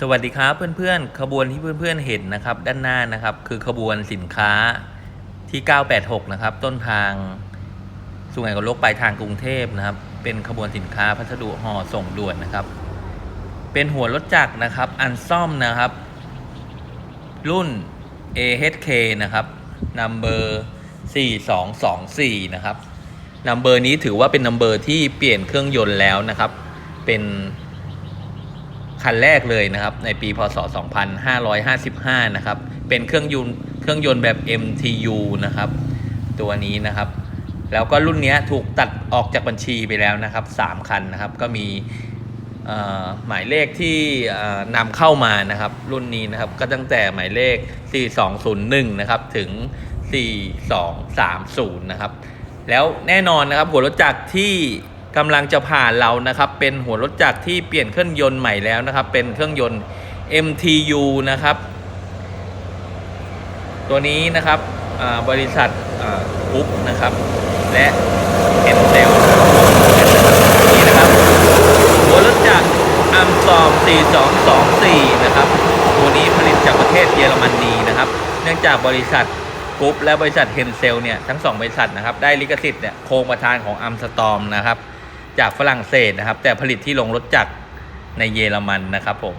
สวัสดีครับเพื่อนๆขบวนที่เพื่อนๆเห็นนะครับด้านหน้านะครับคือขบวนสินค้าที่ 986 นะครับ ต้นทางสุไหงโกลกปลายทางกรุงเทพนะครับ เป็นขบวนสินค้าพัสดุห่อส่งด่วนนะครับ เป็นหัวรถจักรนะครับ อันซ่อมนะครับ รุ่น AHK นะครับนัมเบอร์4224 นะครับนัมเบอร์นี้ถือว่าเป็นนัมเบอร์ที่เปลี่ยนเครื่องยนต์แล้วนะครับ เป็น คันแรกเลยนะครับในปีพศ 2555 นะครับ เป็นเครื่องยนต์เครื่องยนต์แบบ MTU นะครับ ตัวนี้นะครับ แล้วก็รุ่นนี้ถูกตัดออกจากบัญชีไปแล้วนะครับ 3 คันนะครับ ก็มีหมายเลขที่นำเข้ามานะครับ รุ่นนี้นะครับ ก็ตั้งแต่หมายเลข 4201 นะครับ ถึง 4230 นะครับ แล้วแน่นอนนะครับหัวรถจักรที่ กำลังจะผ่านเรานะครับ เป็นหัวรถจักรที่เปลี่ยนเครื่องยนต์ใหม่แล้วนะครับ เป็นเครื่องยนต์ MTU นะครับตัวนี้นะครับบริษัทปุ๊บนะครับ และเอ็นเซลนี่นะครับหัวรถจักรอัมซอม 4224 นะครับ ตัวนี้ผลิตจากประเทศเยอรมนีนะครับ เนื่องจากบริษัทกรุ๊ปและบริษัทเฮนเซลเนี่ย ทั้งสองบริษัทนะครับ ได้ลิขสิทธิ์เนี่ยโครงประธานของอัมสตอมนะครับ จากฝรั่งเศสนะครับ แต่ผลิตที่โรงรถจักรในเยอรมันนะครับผม